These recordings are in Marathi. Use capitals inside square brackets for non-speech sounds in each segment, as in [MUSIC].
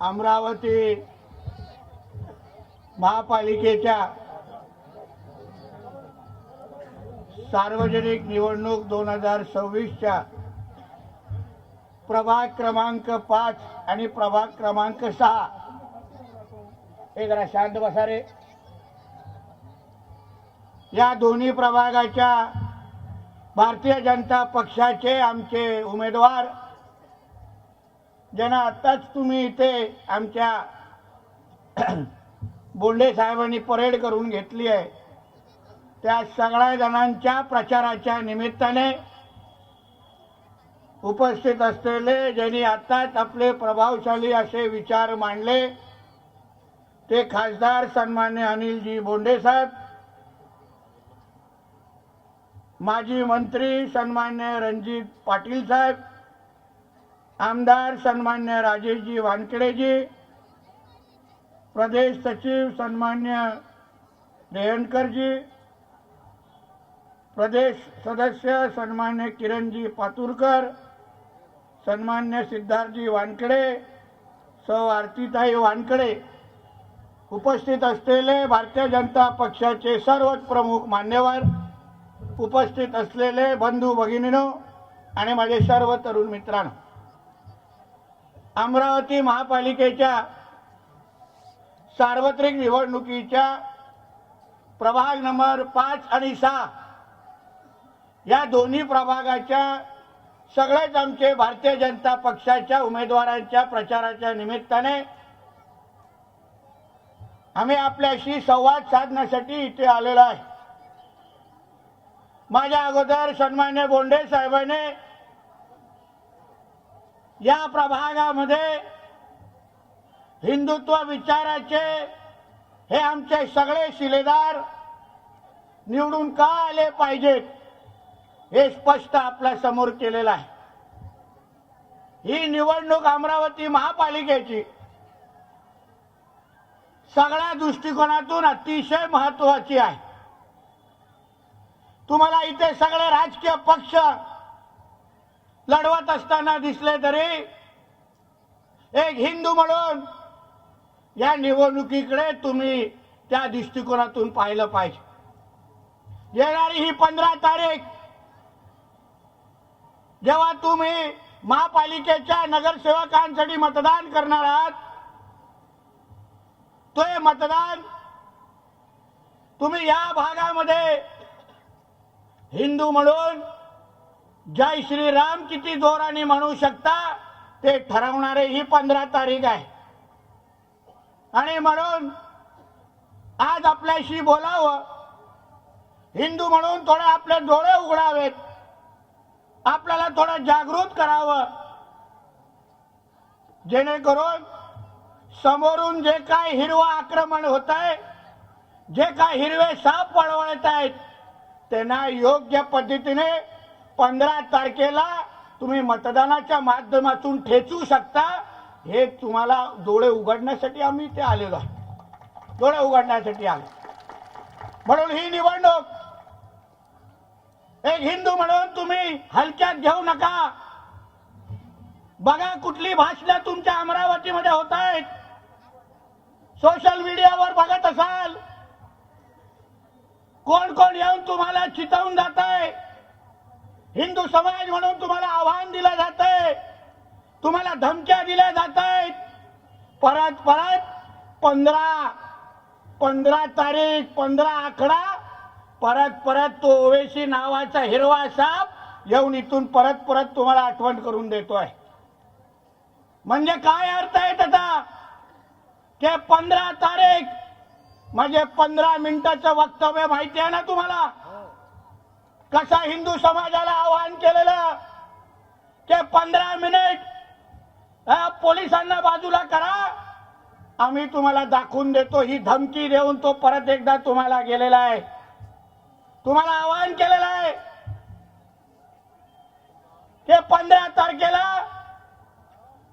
अमरावती महापालिकेच्या सार्वजनिक निवडणूक दोन हजार सव्वीसच्या प्रभाग क्रमांक पाच आणि प्रभाग क्रमांक सहा. हे जरा शांत बसा रे. या दोन्ही प्रभागाच्या भारतीय जनता पक्षाचे आमचे उमेदवार ज्यांना आत्ताच तुम्ही इथे आमच्या [CLEARS THROAT] बोंडे साहेबांनी परेड करून घेतली आहे. त्या सगळ्या जणांच्या प्रचाराच्या निमित्ताने उपस्थित असलेले ज्यांनी आत्ताच आपले प्रभावशाली असे विचार मांडले ते खासदार सन्मान्य अनिलजी बोंडे साहेब माजी मंत्री सन्मान्य रणजित पाटील साहेब आमदार सन्मान्य राजेशजी वानखेडेजी प्रदेश सचिव सन्मान्य देहनकरजी प्रदेश सदस्य सन्मान्य किरणजी पातुरकर सन्मान्य सिद्धार्थजी वानखेडे सौ आरतीताई वानखेडे उपस्थित असलेले भारतीय जनता पक्षाचे सर्वच प्रमुख मान्यवर उपस्थित असलेले बंधू भगिनीनो आणि माझे सर्व तरुण मित्रांनो अमरावती महापालिकेच्या सार्वत्रिक निवडणुकीच्या प्रभाग नंबर पाच आणि सहा या दोन्ही प्रभागाच्या सगळेच आमचे भारतीय जनता पक्षाच्या उमेदवारांच्या प्रचाराच्या निमित्ताने आम्ही आपल्याशी संवाद साधण्यासाठी इथे आलेलो आहे. माझ्या अगोदर सन्मान्य बोंडे साहेबांनी या प्रभागामध्ये हिंदुत्व विचाराचे हे आमचे सगळे शिलेदार निवडून का आले पाहिजेत हे स्पष्ट आपल्यासमोर केलेलं आहे. ही निवडणूक अमरावती महापालिकेची सगळ्या दृष्टिकोनातून अतिशय महत्वाची आहे. तुम्हाला इथे सगळे राजकीय पक्ष लढवत असताना दिसले तरी एक हिंदू म्हणून या निवडणुकीकडे तुम्ही त्या दृष्टिकोनातून पाहिलं पाहिजे. येणारी ही पंधरा तारीख जेव्हा तुम्ही महापालिकेच्या नगरसेवकांसाठी मतदान करणार आहात ते मतदान तुम्ही या भागामध्ये हिंदू म्हणून जय श्रीराम किती जोराने म्हणू शकता? ते ठरवणारे ही पंधरा तारीख आहे. आणि म्हणून आज आपल्याशी बोलावं. हिंदू म्हणून थोडे आपले डोळे उघडावेत. आपल्याला थोडं जागृत करावं. जेणेकरून समोरून जे काय हिरवं आक्रमण होत आहे जे काय हिरवे साप वळवळत आहेत त्यांना योग्य पद्धतीने पंधरा तारखेला तुम्ही मतदानाच्या माध्यमातून ठेचू शकता. हे तुम्हाला डोळे उघडण्यासाठी आम्ही ते आलेलो आहे डोळे उघडण्यासाठी आलो. म्हणून ही निवडणूक एक हिंदू म्हणून तुम्ही हलक्यात घेऊ नका. बघा कुठली भाषणं तुमच्या अमरावतीमध्ये होत आहेत. सोशल मीडियावर बघत असाल. कोण कोण येऊन तुम्हाला चितवून जात आहे हिंदू समाज म्हणून तुम्हाला आव्हान दिलं जात आहे तुम्हाला धमक्या दिल्या जात आहेत परत परत पंधरा पंधरा तारीख पंधरा आकडा परत परत तो ओवेसी नावाचा हिरवा साप येऊन इथून परत परत तुम्हाला आठवण करून देतोय. म्हणजे काय अर्थ आहे त्याचा? ते पंधरा तारीख म्हणजे पंधरा मिनिटाचं वक्तव्य माहिती आहे ना तुम्हाला? कसा हिंदू समाजाला आवाहन केलेलं? ते पंधरा मिनिट पोलिसांना बाजूला करा. आम्ही तुम्हाला दाखवून देतो. ही धमकी देऊन तो परत एकदा तुम्हाला गेलेला आहे. तुम्हाला आवाहन केलेलं आहे. ते पंधरा तारखेला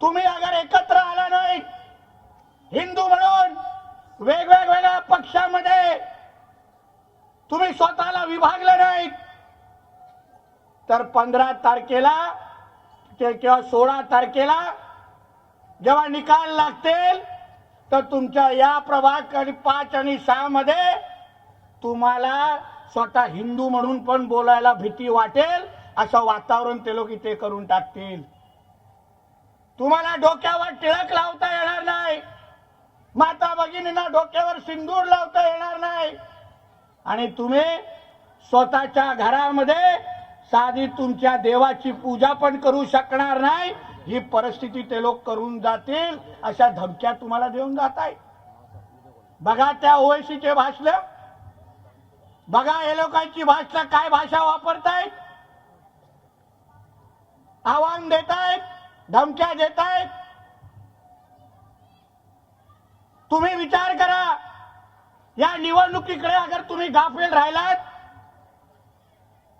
तुम्ही अगर एकत्र आला नाही हिंदू म्हणून वेगवेगळ्या पक्षामध्ये तुम्ही स्वतःला विभागलं नाही तर पंधरा तारखेला ते किंवा सोळा तारखेला जेव्हा निकाल लागतील तर तुमच्या या प्रभाग पाच आणि सहा मध्ये तुम्हाला स्वतः हिंदू म्हणून पण बोलायला भीती वाटेल असं वातावरण ते लोक इथे करून टाकतील. तुम्हाला डोक्यावर टिळक लावता येणार नाही. माता भगिनींना डोक्यावर सिंदूर लावता येणार नाही. आणि तुम्ही स्वतःच्या घरामध्ये साधी तुमच्या देवाची पूजा पण करू शकणार नाही. ही परिस्थिती ते लोक करून जातील अशा धमक्या तुम्हाला देऊन जात आहे बघा त्या ओएसीचे भाषण. बघा हे लोकांची भाषा काय भाषा वापरतायत आव्हान देतायत धमक्या देतायत तुम्ही विचार करा या निवडणुकीकडे अगर तुम्ही गाफील राहिलात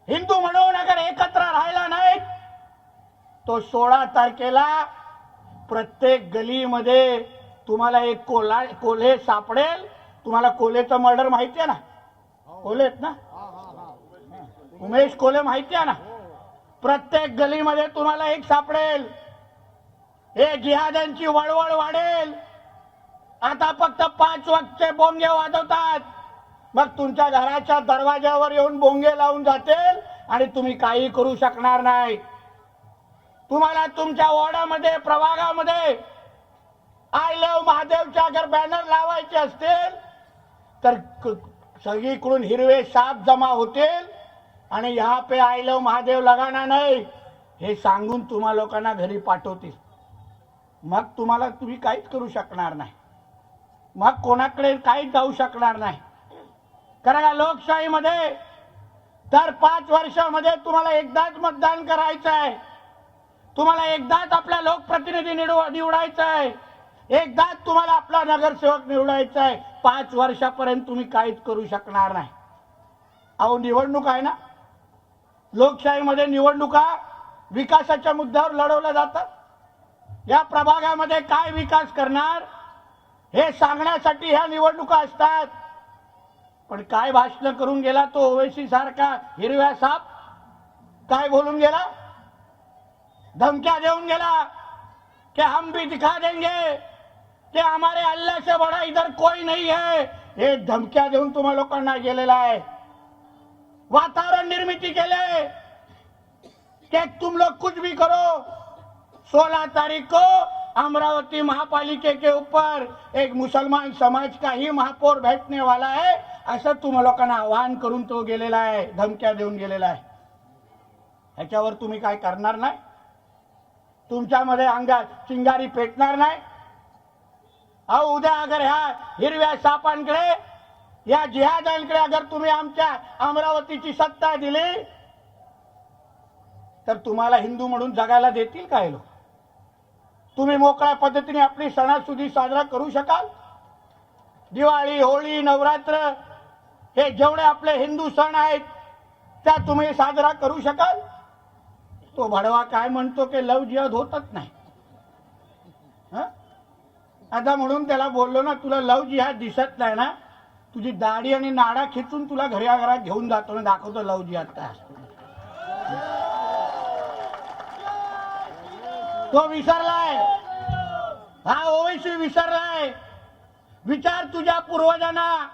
हिंदू म्हणून अगर एकत्र राहिला नाही तो सोळा तारखेला प्रत्येक गलीमध्ये तुम्हाला एक कोला कोल्हे सापडेल. तुम्हाला कोल्हेचं मर्डर माहिती आहे ना? कोल्हेत ना? उमेश कोल्हे माहिती आहे ना? प्रत्येक गलीमध्ये तुम्हाला एक सापडेल. हे जिहाद्यांची वळवळ वाढेल. आता फक्त पाच वाजचे बोंगे वाजवतात. मग तुमच्या घराच्या दरवाज्यावर येऊन बोंगे लावून जातील आणि तुम्ही काही करू शकणार नाही. तुम्हाला तुमच्या वॉर्डामध्ये प्रभागामध्ये आय लव महादेवच्या अगर बॅनर लावायचे असतील तर क- सगळीकडून हिरवे साप जमा होतील आणि ह्या पे आय लव महादेव लगाना नाही हे सांगून तुम्हा लोकांना घरी पाठवतील. मग तुम्हाला तुम्ही काहीच करू शकणार नाही. मग कोणाकडे काहीच जाऊ शकणार नाही. कारण का लोकशाहीमध्ये दर पाच वर्षामध्ये तुम्हाला एकदाच मतदान करायचं आहे. तुम्हाला एकदाच आपला लोकप्रतिनिधी निवड निवडायचा आहे. एकदाच तुम्हाला आपला नगरसेवक निवडायचा आहे. पाच वर्षापर्यंत तुम्ही काहीच करू शकणार नाही. अहो निवडणूक आहे ना? लोकशाहीमध्ये निवडणुका विकासाच्या मुद्द्यावर लढवल्या जातात. या प्रभागामध्ये काय विकास करणार हे सांगण्यासाठी ह्या निवडणुका असतात. पण काय भाषण करून गेला तो ओवेसी सारखा हिरव्या साप? काय बोलून गेला? धमक्या देऊन गेला कि हम भी दिखा देंगे कि हमारे अल्लाह से बड़ा इधर कोई नहीं है। हे धमक्या देऊन तुम्हा लोकांना गेलेला आहे. वातावरण निर्मिती केले. कि तुम लोग कुछ भी करो। सोलह तारीख को अमरावती महापालिके के ऊपर एक मुसलमान समाज का ही महापौर बैठने वाला है। असं तुम्हा लोकांना आवाहन करून तो गेलेला आहे धमक्या देऊन गेलेला आहे. ह्याच्यावर तुम्ही काय करणार नाही? तुमच्यामध्ये अंगात चिंगारी पेटणार नाही? अहो उद्या अगर ह्या हिरव्या सापांकडे या जिहादांकडे अगर तुम्ही आमच्या अमरावतीची सत्ता दिली तर तुम्हाला हिंदू म्हणून जगायला देतील काय लोक? तुम्ही मोकळ्या पद्धतीने आपली सणासुदी साजरा करू शकाल? दिवाळी होळी नवरात्र हे जेवढे आपले हिंदू सण आहेत त्या तुम्ही साजरा करू शकाल? तो भडवा काय म्हणतो की लव जिहाद होतच नाही. आता म्हणून त्याला बोललो ना तुला लव जिहाद दिसत नाही ना तुझी दाढी आणि नाडा खिचून तुला घरी घरात घेऊन जातो ना दाखवतो लव जिहाद काय असतो. तो विसरलाय. हा ओवेसी विसरलाय. विचार तुझ्या पूर्वजांना.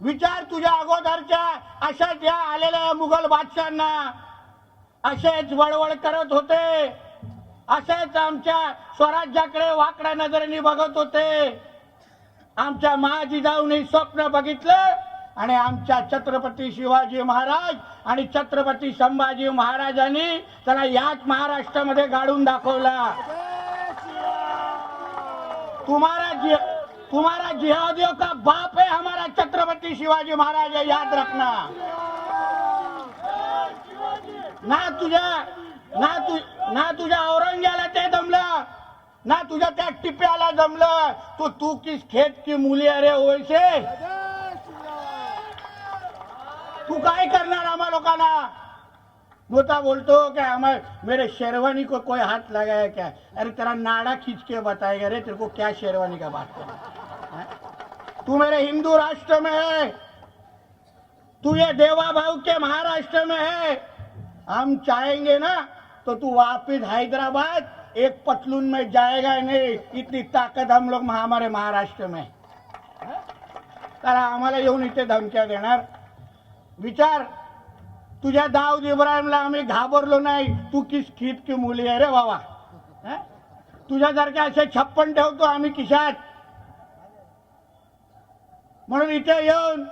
विचार तुझ्या अगोदरच्या अशाच ज्या आलेल्या मुघल बादशांना असेच वळवळ करत होते. असेच आमच्या स्वराज्याकडे वाकड्या नजरेने बघत होते. आमच्या महाजिजाऊने स्वप्न बघितलं आणि आमच्या छत्रपती शिवाजी महाराज आणि छत्रपती संभाजी महाराजांनी त्याला याच महाराष्ट्रामध्ये गाडून दाखवला. तुम्हाला जि तुम्हारा जिहादियों का बाप है हमारा छत्रपति शिवाजी महाराज है याद रखना। ना तुझ्या ना तु ना तुझ्या औरंग्याला ते जमलं ना तुझ्या त्या टिप्याला जमलं तो तू किस खेत की मुली अरे ओळशे तू काय करणार आम्हा लोकांना? मोता बोलतो क्या हमारे मेरे शेरवानी को कोई हाथ लगाया क्या? अरे तेरा नाड़ा खींच के बताएगा रे तेरे को क्या शेरवानी का बात कर? तू मेरे हिंदू राष्ट्र में है। तू ये देवा भाव के महाराष्ट्र में है। हम चाहेंगे ना तो तू वापिस हैदराबाद एक पतलून में जाएगा नहीं। इतनी ताकद हम लोग हमारे महाराष्ट्र में। है. आम्हाला येऊन इथे धमक्या देणार। विचार तुझ्या दाऊद इब्राहिमला आम्ही घाबरलो नाही। तू किस खीत की मुली आहे रे बाबा? तुझ्यासारखे असे छप्पन ठेवतो आम्ही किशात। म्हणून इथे येऊन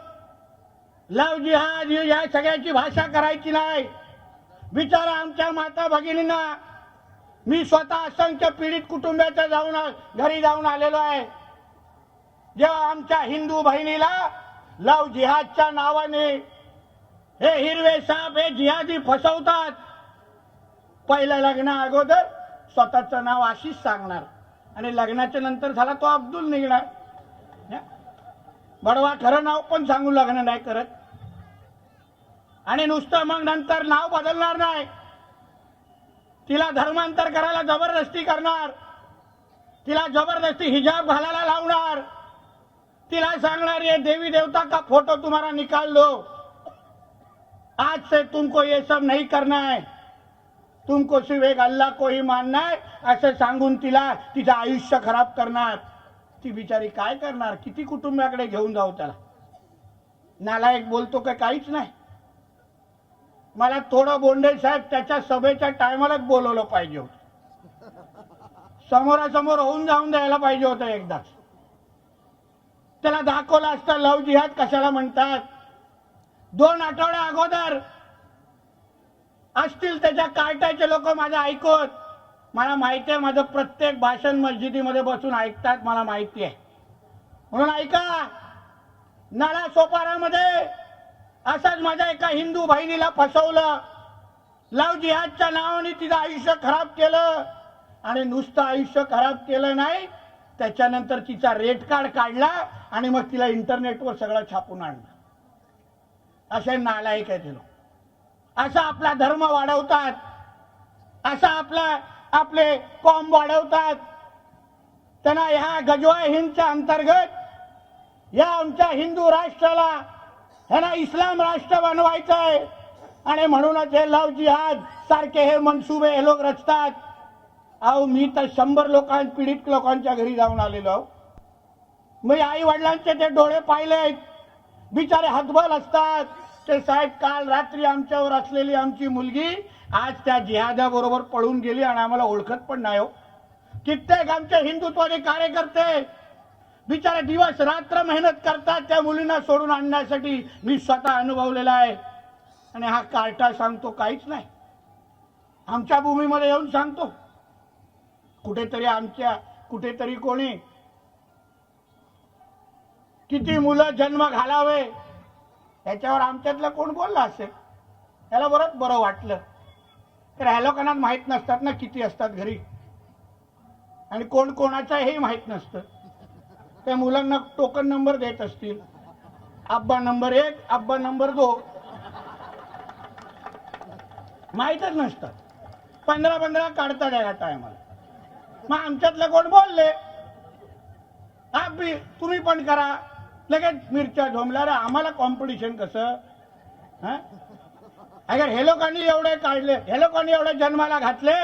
लव जिहाद या सगळ्याची भाषा करायची नाही. बिचारा आमच्या माता भगिनींना मी स्वतः असंख्य पीडित कुटुंबाच्या जाऊन घरी जाऊन आलेलो आहे. जेव्हा आमच्या हिंदू बहिणीला लव जिहादच्या नावाने हे हिरवे साप हे जिहादी फसवतात पहिलं लग्ना अगोदर स्वतःचं नाव आशिष सांगणार. आणि लग्नाच्या नंतर झाला तो अब्दुल निघणार. बडवा खरं नाव पण सांगू लग्न नाही करत आणि नुसतं मग नंतर नाव बदलणार नाही. तिला धर्मांतर करायला जबरदस्ती करणार. तिला जबरदस्ती हिजाब घालायला लावणार. तिला सांगणार ये देवी देवता का फोटो तुम्हाला निकाल दो आज से तुमको ये सब नहीं करना है. तुमको सिर्फ एक अल्लाह को ही मानना है. असं सांगून तिला तिचं आयुष्य खराब करणार. ती बिचारी काय करणार? किती कुटुंबाकडे घेऊन जाऊ त्याला? नालायक बोलतो का काहीच नाही. मला थोडं बोंडे साहेब त्याच्या सभेच्या टायमालाच बोलवलं पाहिजे होतं. समोरासमोर होऊन जाऊन द्यायला पाहिजे होतं एकदाच. त्याला दाखवलं असतं लव जिहाद कशाला म्हणतात? दोन आठवड्या अगोदर असतील त्याच्या कार्टाचे लोक माझ्या ऐकत मला माहिती आहे माझं प्रत्येक भाषण मस्जिदीमध्ये बसून ऐकतात मला माहिती आहे. म्हणून ऐका नाला सोपारामध्ये असंच माझ्या एका हिंदू बहिणीला फसवलं. लव जिहादच्या नावाने तिचं आयुष्य खराब केलं आणि नुसतं आयुष्य खराब केलं नाही त्याच्यानंतर तिचा रेट कार्ड काढला आणि मग तिला इंटरनेटवर सगळं छापून आणलं. असे नालायक आहे तिला असा आपला धर्म वाढवतात. असा आपला आपले फॉर्म वाढवतात. त्यांना ह्या गजवा हिंदच्या अंतर्गत या आमच्या हिंदू राष्ट्राला ह्यांना इस्लाम राष्ट्र बनवायचं आहे आणि म्हणूनच हे लव जिहाद सारखे हे मनसुबे हे लोक रचतात. अहो मी तर शंभर लोकां पीडित लोकांच्या घरी जाऊन आलेलो मी आई वडिलांचे ते डोळे पाहिले बिचारे हतबल असतात. ते साहेब काल रात्री आमच्यावर असलेली आमची मुलगी आज त्या जिहाद्याबरोबर पळून गेली आणि आम्हाला ओळखत पण नाही हो. कित्येक आमचे हिंदुत्वाचे कार्यकर्ते बिचारे दिवस रात्र मेहनत करतात त्या मुलींना सोडून आणण्यासाठी. मी स्वतः अनुभवलेला आहे. आणि हा कार्टा सांगतो काहीच नाही. आमच्या भूमीमध्ये येऊन सांगतो. कुठेतरी आमच्या कुठेतरी कोणी किती मुलं जन्म घालावे याच्यावर आमच्यातलं कोण बोलला असेल? त्याला बरंच बरं वाटलं. तर ह्या लोकांना माहीत नसतात ना किती असतात घरी. आणि कोण कोणाचा हे माहीत नसतं. त्या मुलांना टोकन नंबर देत असतील. आब्बा नंबर एक आब्बा नंबर दो. माहीतच नसतं पंधरा पंधरा काढतात या टायमाला मग आमच्यातलं कोण बोलले? हा बी तुम्ही पण करा. लगेच मिरच्या झोमल्या रे आम्हाला कॉम्पिटिशन कसं? हं? अगर हे लोकांनी एवढे काढले हे लोकांनी एवढे जन्माला घातले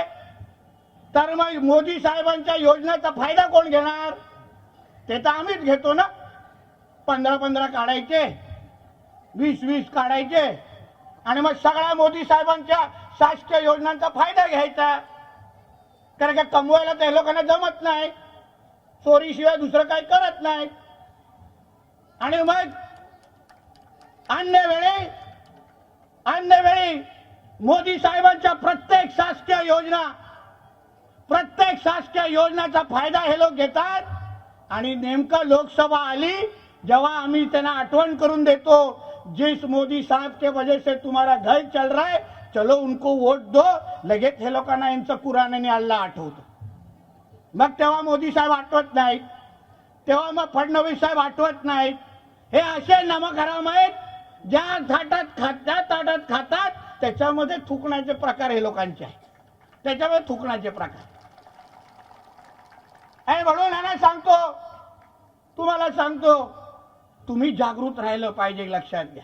तर मग मोदी साहेबांच्या योजनेचा फायदा कोण घेणार? ते तर आम्हीच घेतो ना. पंधरा पंधरा काढायचे वीस वीस काढायचे आणि मग सगळ्या मोदी साहेबांच्या शासकीय योजनांचा फायदा घ्यायचा. कारण का कमवायला त्या लोकांना जमत नाही चोरीशिवाय दुसरं काही करत नाही. आणि मग अन्य वेळी आणण्यावेळी वेळी मोदी साहेबांच्या प्रत्येक शासकीय योजना प्रत्येक शासकीय योजनाचा फायदा हे लोक घेतात. आणि नेमकं लोकसभा आली जेव्हा आम्ही त्यांना आठवण करून देतो जिस मोदी साहब के वजह से तुम्हारा घर चल रहा है चलो उनको वोट दो लगेच हे लोकांना यांचं कुराणाने आणि अल्ला आठवतो. मग तेव्हा मोदी साहेब आठवत नाहीत. तेव्हा मग फडणवीस साहेब आठवत नाहीत. हे असे नमक आहेत ज्या थाटात खात ज्या ताटात खातात त्याच्यामध्ये थुकण्याचे प्रकार हे लोकांचे आहेत. त्याच्यामध्ये थुकण्याचे प्रकार. आणि म्हणून ह्यांना सांगतो तुम्हाला सांगतो तुम्ही जागृत राहिलं पाहिजे लक्षात घ्या.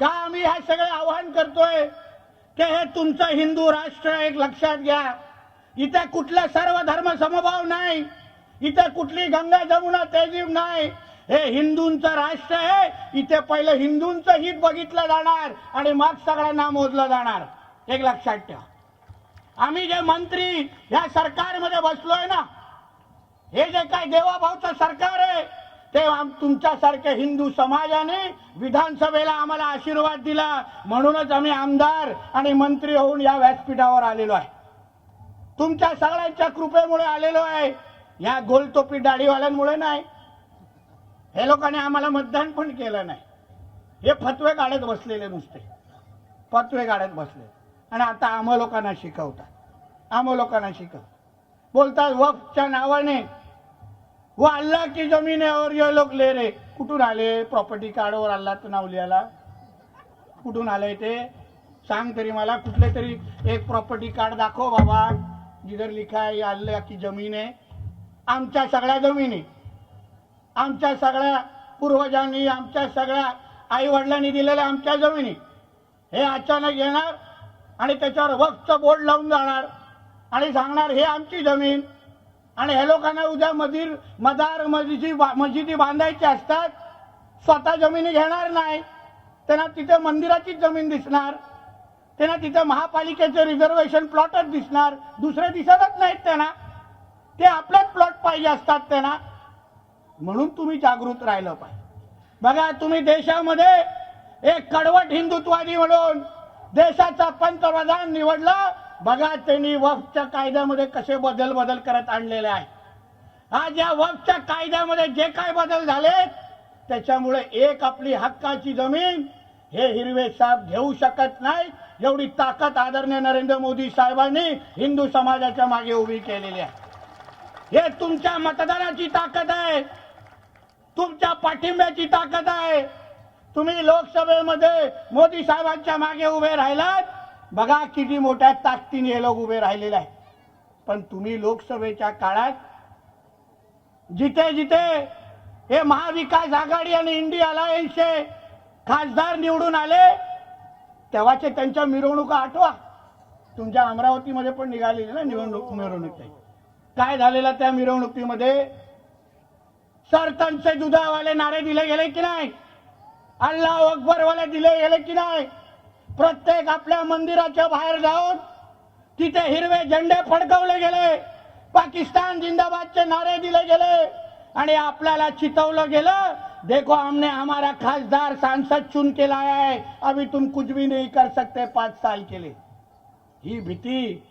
का आम्ही हे सगळे आवाहन करतोय? की हे तुमचं हिंदू राष्ट्र एक लक्षात घ्या. इथे कुठला सर्व धर्म समभाव नाही. इथे कुठली गंगा जमुना तेजीव नाही. हे हिंदूंचं राष्ट्र आहे. इथे पहिलं हिंदूंचं हित बघितलं जाणार आणि मग सगळ्यांना मोजलं जाणार. एक लक्षात ठेवा. आम्ही जे मंत्री ह्या सरकारमध्ये बसलोय ना हे जे काय देवाभाऊचं सरकार आहे ते आम- तुमच्यासारख्या हिंदू समाजाने विधानसभेला आम्हाला आशीर्वाद दिला. म्हणूनच आम्ही आमदार आणि मंत्री होऊन या व्यासपीठावर आलेलो आहे. तुमच्या सगळ्यांच्या कृपेमुळे आलेलो आहे. या गोलतोपी दाढीवाल्यांमुळे नाही. हे लोकांनी आम्हाला मतदान पण केलं नाही. हे फतवे काढत बसलेले नुसते. फतवे काढत बसले. आणि आता आम्हा लोकांना शिकवतात. आम्हा लोकांना शिकव बोलतात वफच्या नावाने. व अल्ला की जमीन जे और ये ले रे. कुठून आले? प्रॉपर्टी कार्डवर अल्लाचं नाव लिहायला. कुठून आलंय ते? सांग तरी मला. कुठले तरी एक प्रॉपर्टी कार्ड दाखव बाबा. जिधर लिखाय अल्ला की जमीन आहे. आमच्या सगळ्या जमिनी. आमच्या सगळ्या पूर्वजांनी आमच्या सगळ्या आई वडिलांनी दिलेल्या आमच्या जमिनी हे अचानक येणार आणि त्याच्यावर वक्तचं बोर्ड लावून जाणार आणि सांगणार हे आमची जमीन. आणि हे लोकांना उद्या मधील मदार मस्जिदी मस्जिदी बांधायची असतात स्वतः जमिनी घेणार नाही. त्यांना तिथे मंदिराचीच जमीन दिसणार. त्यांना तिथे महापालिकेचे रिझर्वेशन प्लॉटच दिसणार. दुसरे दिसतच नाहीत त्यांना. ते आपलेच प्लॉट पाहिजे असतात त्यांना. म्हणून तुम्ही जागृत राहिलं पाहिजे. बघा तुम्ही देशामध्ये एक कडवट हिंदुत्वादी म्हणून देशाचा पंतप्रधान निवडला बघा त्यांनी वफच्या कायद्यामध्ये कसे बदल बदल करत आणलेले आहे आज या वफच्या कायद्यामध्ये जे काय बदल झाले त्याच्यामुळे एक आपली हक्काची जमीन हे हिरवे साहेब घेऊ शकत नाही एवढी ताकद आदरणीय नरेंद्र मोदी साहेबांनी हिंदू समाजाच्या मागे उभी केलेली आहे. हे तुमच्या मतदानाची ताकद आहे. तुमच्या पाठिंब्याची ताकद आहे. तुम्ही लोकसभेमध्ये मोदी साहेबांच्या मागे उभे राहिलात. बघा किती मोठ्या ताकदीने हे लोक उभे राहिलेले आहेत. पण तुम्ही लोकसभेच्या काळात जिथे जिथे हे महाविकास आघाडी आणि इंडिया अलायन्सचे खासदार निवडून आले तेव्हाचे त्यांच्या मिरवणुका आठवा. तुमच्या अमरावतीमध्ये पण निघालेली ना निवडणूक मिरवणूक. ताई. काय झालेलं त्या मिरवणुकीमध्ये? सरतांचे दुधावाले नारे दिले गेले की नाही? अल्लाह अकबरवाले दिले गेले की नाही? प्रत्येक आपल्या मंदिराच्या बाहेर जाऊन तिथे हिरवे झेंडे फडकवले गेले. पाकिस्तान जिंदाबादचे नारे दिले गेले. आणि आपल्याला चितवलं गेलं देखो हमने हमारा खासदार सांसद चुन के लाया है अभी तुम कुछ भी नहीं कर सकते पाच साल के लिए. ही भीती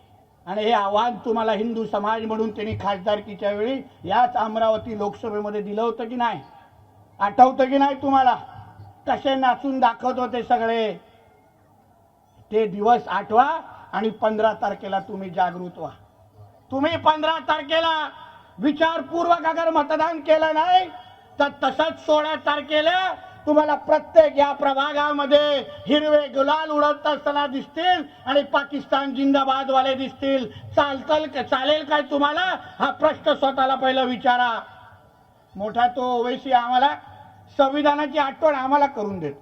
आणि हे आव्हान तुम्हाला हिंदू समाज म्हणून त्यांनी खासदारकीच्या वेळी याच अमरावती लोकसभेमध्ये दिलं होतं की नाही? आठवतं की नाही तुम्हाला? कसे नाचून दाखवत होते सगळे? ते दिवस आठवा आणि पंधरा तारखेला तुम्ही जागृत व्हा. तुम्ही पंधरा तारखेला विचारपूर्वक अगर मतदान केलं नाही तर तसंच सोळा तारखेला तुम्हाला प्रत्येक या प्रभागामध्ये हिरवे गुलाल उडत असताना दिसतील आणि पाकिस्तान जिंदाबाद वाले दिसतील. चालतल चालेल काय तुम्हाला? हा प्रश्न स्वतःला पहिला विचारा. मोठा तो ओवैसी आम्हाला संविधानाची आठवण आम्हाला करून देत.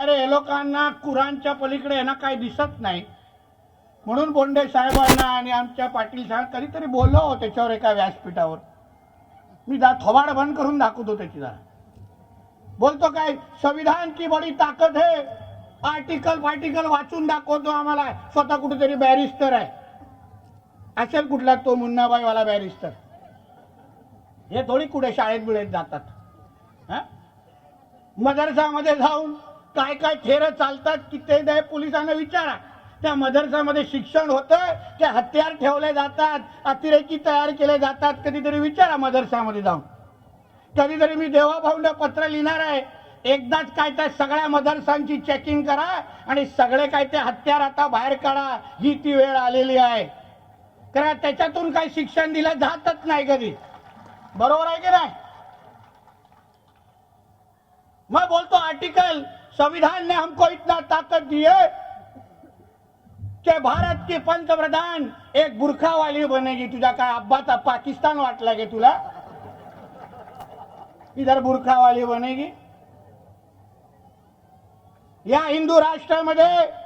अरे हे लोकांना कुराणच्या पलीकडे ना काही दिसत नाही. म्हणून बोंडे साहेबांना आणि आमच्या पाटील साहेब कधीतरी बोललो त्याच्यावर एका व्यासपीठावर. मी दा थोबाड बंद करून दाखवतो त्याची जरा. बोलतो काय? संविधान की बडी ताकद हे? आर्टिकल फार्टिकल वाचून दाखवतो आम्हाला. स्वतः कुठेतरी बॅरिस्टर आहे. असेल कुठला तो मुन्नाबाईवाला बॅरिस्टर हे थोडी कुठे शाळेत बिळेत जातात. मदरसामध्ये जाऊन काय काय थेर चालतात की ते पोलिसांना विचारा. त्या मदरसामध्ये शिक्षण होतं त्या हत्यार ठेवले जातात अतिरेकी तयार केले जातात कधीतरी विचारा मदरसामध्ये जाऊन. कधीतरी मी देवाभाऊंना पत्र लिहिणार आहे एकदाच काय त्या सगळ्या मदरसांची चेकिंग करा आणि सगळे काय ते हत्यार आता बाहेर काढा ही ती वेळ आलेली आहे. कारण त्याच्यातून काही शिक्षण दिलं जातच नाही कधी. बरोबर आहे की नाही? मैं बोलतो आर्टिकल संविधान ने हमको इतना ताकत दी है कि भारत की पंतप्रधान एक बुरखा वाली बनेगी. तुझा काय अब्बाचा पाकिस्तान वाटला गे तुला? इधर बुरखा वाली बनेगी। या हिंदू राष्ट्रामध्ये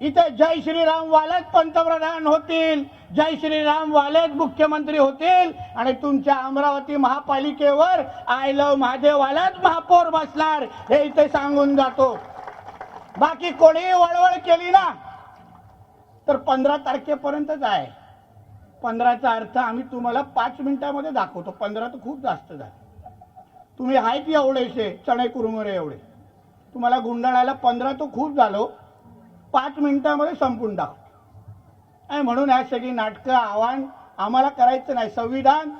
इथे जय श्रीराम वालेच पंतप्रधान होतील जय श्रीराम वालेच मुख्यमंत्री होतील आणि तुमच्या अमरावती महापालिकेवर आय लव महादेववालाच महापौर बसणार हे इथे सांगून जातो. बाकी कोणीही वळवळ केली ना तर पंधरा तारखेपर्यंतच आहे. पंधराचा अर्थ आम्ही तुम्हाला पाच मिनिटामध्ये दाखवतो. पंधरा तर खूप जास्त झालं. तुम्ही आहेत एवढेसे चणे कुरुमुरे एवढे. तुम्हाला गुंडाळायला पंधरा तो खूप झालो. पाच मिनिटामध्ये संपून टाक. आणि म्हणून ह्या सगळी नाटकं आव्हान आम्हाला करायचं नाही. संविधान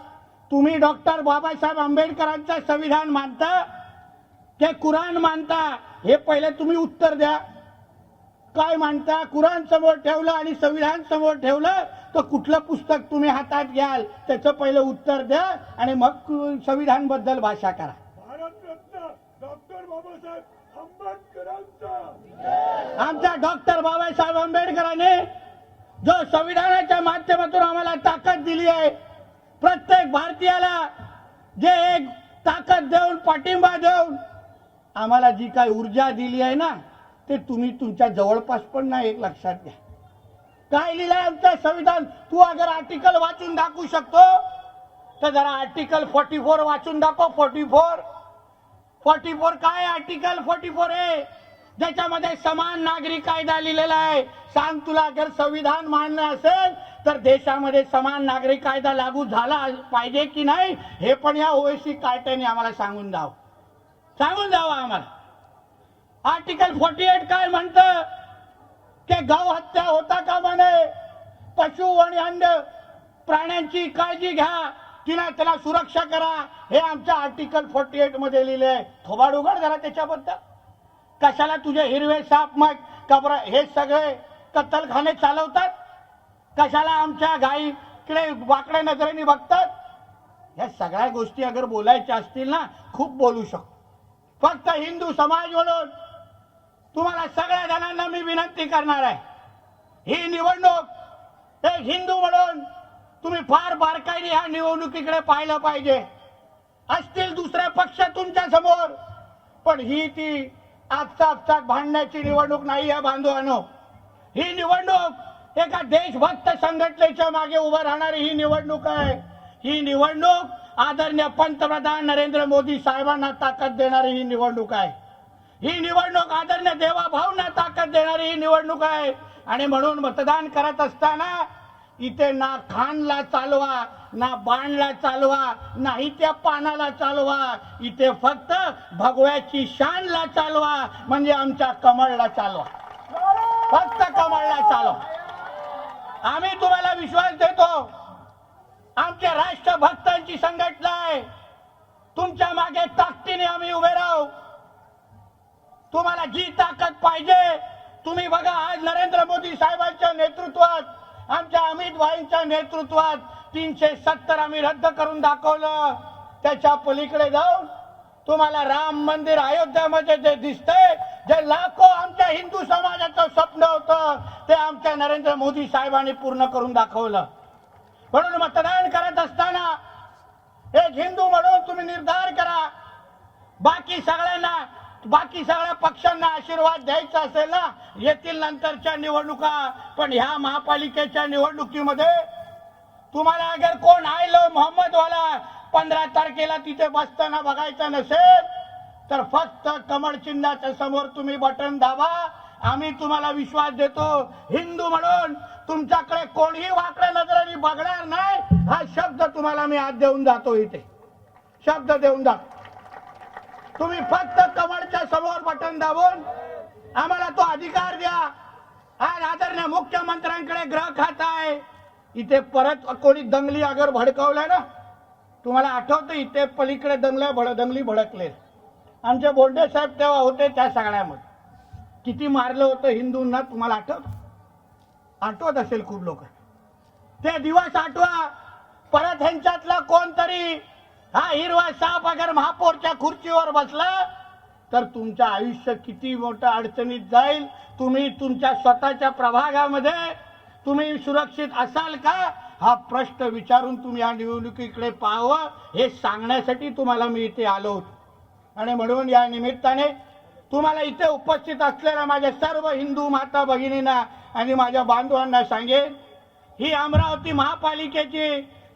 तुम्ही डॉक्टर बाबासाहेब आंबेडकरांचं संविधान मानता ते कुराण मानता हे पहिले तुम्ही उत्तर द्या. काय मानता कुराण समोर ठेवलं आणि संविधान समोर ठेवलं तर कुठलं पुस्तक तुम्ही हातात घ्याल? त्याचं पहिलं उत्तर द्या आणि मग संविधानबद्दल भाषा करा. आमच्या डॉक्टर बाबासाहेब आंबेडकरांनी जो संविधानाच्या माध्यमातून आम्हाला ताकद दिली आहे प्रत्येक भारतीयाला जे एक ताकद देऊन पाठिंबा देऊन आम्हाला जी काही ऊर्जा दिली आहे ना ते तुम्ही तुमच्या जवळपास पण नाही एक लक्षात घ्या. काय लिहिलंय आमचं संविधान? तू अगर आर्टिकल वाचून दाखवू शकतो तर जरा आर्टिकल फोर्टी फोर वाचून दाखव फोर्टी फोर फोर्टी फोर काय आर्टिकल फोर्टी फोर आहे ज्याच्यामध्ये समान नागरी कायदा लिहिलेला आहे. सांग तुला अगर संविधान मानलं असेल तर देशामध्ये समान नागरी कायदा लागू झाला पाहिजे की नाही हे पण या ओएसी कार्ट्याने आम्हाला सांगून द्यावं सांगून द्यावं आम्हाला. आर्टिकल फोर्टी एट काय म्हणतं? की गाव हत्या होता का म्हणे पशु आणि अन्य प्राण्यांची काळजी घ्या. तिला त्याला सुरक्षा करा. हे आमच्या आर्टिकल फोर्टी एटमध्ये लिहिले आहे थोबाड उघड जरा त्याच्याबद्दल. कशाला तुझे हिरवे साप मग? कबर हे सगळे कत्तलखाने चालवतात? कशाला आमच्या गाईकडे वाकड्या नजरेने बघतात? या सगळ्या गोष्टी अगर बोलायच्या असतील ना खूप बोलू शकतो. फक्त हिंदू समाज म्हणून तुम्हाला सगळ्या जणांना मी विनंती करणार आहे. ही निवडणूक एक हिंदू म्हणून तुम्ही फार बारकाईने ह्या निवडणुकीकडे पाहिलं पाहिजे. असतील दुसरे पक्ष तुमच्यासमोर पण ही ती आजचा आपसात भांडण्याची निवडणूक नाही आहे बांधवांनो. ही निवडणूक एका देशभक्त संघटनेच्या मागे उभं राहणारी ही निवडणूक आहे. ही निवडणूक आदरणीय पंतप्रधान नरेंद्र मोदी साहेबांना ताकद देणारी ही निवडणूक आहे. ही निवडणूक आदरणीय देवाभावना ताकद देणारी ही निवडणूक आहे. आणि म्हणून मतदान करत असताना इथे ना खानला चालवा ना बाणला चालवा नाही त्या पानाला चालवा. इथे फक्त भगव्याची शानला चालवा म्हणजे आमच्या कमळला चालवा. फक्त कमळला चालवा. आम्ही तुम्हाला विश्वास देतो आमच्या राष्ट्रभक्तांची संघटना आहे. तुमच्या मागे ताकदीने आम्ही उभे राहतो तुम्हाला जी ताकद पाहिजे तुम्ही बघा आज नरेंद्र मोदी साहेबांच्या नेतृत्वात आमच्या अमित भाईंच्या नेतृत्वात तीनशे सत्तर आम्ही रद्द करून दाखवलं. त्याच्या पलीकडे जाऊन तुम्हाला राम मंदिर अयोध्यामध्ये जे दिसतंय जे लाखो आमच्या हिंदू समाजाचं स्वप्न होतं ते आमच्या नरेंद्र मोदी साहेबांनी पूर्ण करून दाखवलं. म्हणून मतदान करत असताना एक हिंदू म्हणून तुम्ही निर्धार करा. बाकी सगळ्यांना बाकी सगळ्या पक्षांना आशीर्वाद द्यायचा असेल ना येतील नंतरच्या निवडणुका. पण ह्या महापालिकेच्या निवडणुकीमध्ये तुम्हाला अगर कोण आयलो मोहम्मद वाला पंधरा तारखेला तिथे बसताना बघायचं नसेल तर फक्त कमळ चिन्हाच्या समोर तुम्ही बटन दाबा. आम्ही तुम्हाला विश्वास देतो. हिंदू म्हणून तुमच्याकडे कोणीही वाकड्या नजराने बघणार नाही. हा शब्द तुम्हाला मी आज देऊन जातो इथे. शब्द देऊन जातो. तुम्ही फक्त कमळच्या समोर बटन दाबून आम्हाला तो अधिकार द्या. आज आदरणीय मुख्यमंत्र्यांकडे ग्रह खाता आहे. इथे परत कोणी दंगली अगर भडकवल्या ना? तुम्हाला आठवतं इथे पलीकडे दंगल्या भड दंगली भडकले. आमचे बोंडे साहेब तेव्हा होते त्या सगळ्यामध्ये किती मारलं होतं हिंदूंना तुम्हाला आठवत आठवत असेल खूप लोक. ते दिवस आठवा. परत ह्यांच्यातला कोणतरी हा हिरवा साप अगर महापौरच्या खुर्चीवर बसला तर तुमचं आयुष्य किती मोठं अडचणीत जाईल? तुम्ही तुमच्या स्वतःच्या प्रभागामध्ये तुम्ही सुरक्षित असाल का? हा प्रश्न विचारून तुम्ही या निवडणुकीकडे पाहावं हे सांगण्यासाठी तुम्हाला मी इथे आलो होतो. आणि म्हणून या निमित्ताने तुम्हाला इथे उपस्थित असलेल्या माझ्या सर्व हिंदू माता भगिनींना आणि माझ्या बांधवांना सांगेन ही अमरावती महापालिकेची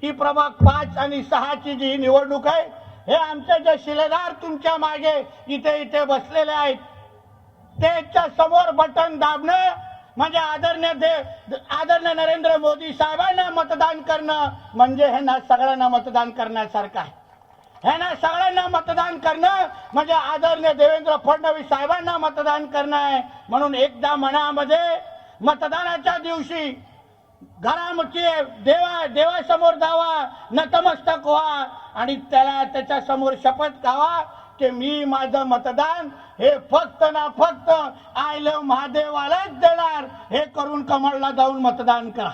ही प्रभाग पाच आणि सहाची जी निवडणूक आहे हे आमचे जे शिलेदार तुमच्या मागे इथे इथे बसलेले आहेत त्याच्यासमोर बटन दाबणं म्हणजे आदरणीय दे आदरणीय नरेंद्र मोदी साहेबांना मतदान करणं म्हणजे हे ना सगळ्यांना मतदान करण्यासारखं आहे. हे ना सगळ्यांना मतदान करणं म्हणजे आदरणीय देवेंद्र फडणवीस साहेबांना मतदान करणं आहे. म्हणून एकदा मनामध्ये मतदानाच्या दिवशी घरामध्ये देवा देवासमोर जावा नतमस्तक व्हा आणि त्याला त्याच्यासमोर शपथ खावा की मी माझं मतदान हे फक्त ना फक्त आय लव महादेवालाच देणार. हे करून कमळला जाऊन मतदान करा.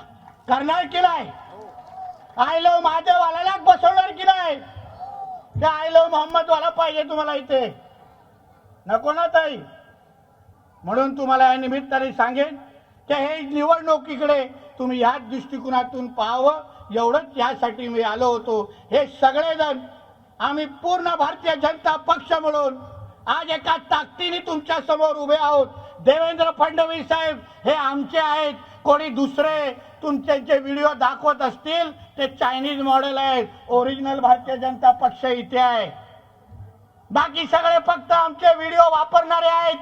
करणार की नाही? आय लव महादेवालाच बसवणार की नाही? ते आय लव मोहम्मद वाला पाहिजे तुम्हाला इथे. नको ना ताई. म्हणून तुम्हाला या निमित्ताने सांगेन तर हे निवडणुकीकडे तुम्ही ह्याच दृष्टिकोनातून पाहावं. एवढंच यासाठी मी आलो होतो. हे सगळेजण आम्ही पूर्ण भारतीय जनता पक्ष म्हणून आज एका ताकदीने तुमच्यासमोर उभे आहोत. देवेंद्र फडणवीस साहेब हे आमचे आहेत. कोणी दुसरे तुमचे व्हिडिओ दाखवत असतील ते चायनीज मॉडेल आहेत. ओरिजिनल भारतीय जनता पक्ष इथे आहे. बाकी सगळे फक्त आमचे व्हिडिओ वापरणारे आहेत.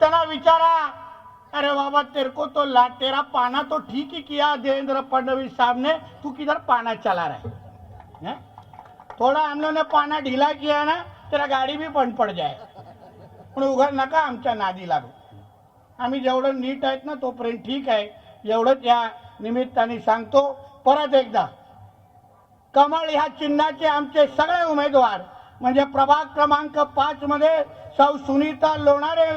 त्यांना विचारा. अरे बाबा तेरे को तो ला तेरा पाना तो ठीक ही किया देवेंद्र फडणवीस साहब ने। तू किधर पाना चला रहा है? थोड़ा हम लोग ने पाना ढीला किया ना तेरा गाडी भी बंद पड जाए। पण उघड नका आमच्या नादी लागू। आम्ही जेवढं नीट आहेत ना तोपर्यंत ठीक आहे। एवढंच या निमित्ताने सांगतो परत एकदा। कमळ ह्या चिन्हाचे आमचे सगळे उमेदवार म्हणजे प्रभाग क्रमांक पाच मध्ये सौ सुनीता लोणारे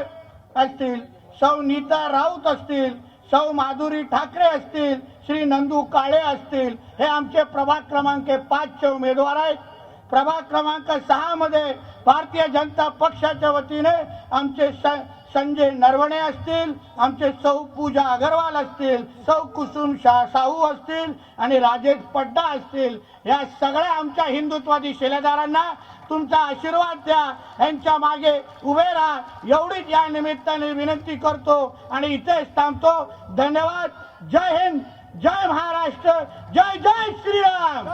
असतील. सौ नीता राऊत असतील सौ माधुरी ठाकरे असतील श्री नंदू काळे असतील हे आमचे प्रभाग क्रमांक पाचचे उमेदवार आहेत. प्रभाग क्रमांक सहा मध्ये भारतीय जनता पक्षाच्या वतीने आमचे स- संजय नरवणे असतील आमचे सौ पूजा अगरवाल असतील सौ कुसुम शाह साहू असतील आणि राजेश पड्डा असतील. या सगळ्या आमच्या हिंदुत्वादी शिलेदारांना तुमचा आशीर्वाद द्या. यांच्या मागे उभे राहा. एवढीच या निमित्ताने विनंती करतो आणि इथेच थांबतो. धन्यवाद. जय हिंद. जय महाराष्ट्र. जय जय श्रीराम.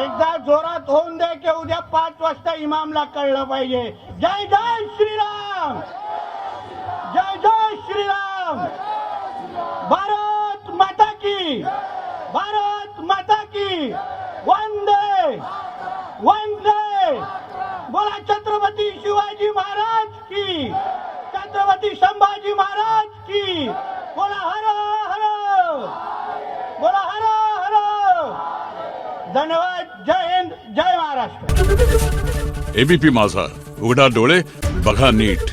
एकदा जोरात होऊन दे की उद्या पाच वाजता इमामला कळलं पाहिजे. जय जय श्रीराम. जय जय श्रीराम. भारत माता की. भारत माता की. वंदे. वंदे बोला छत्रपती शिवाजी महाराज की छत्रपती संभाजी महाराज की बोला हर हर बोला हर हर. धन्यवाद जय हिंद जय महाराष्ट्र. एबीपी माझा उघडा डोळे बघा नीट.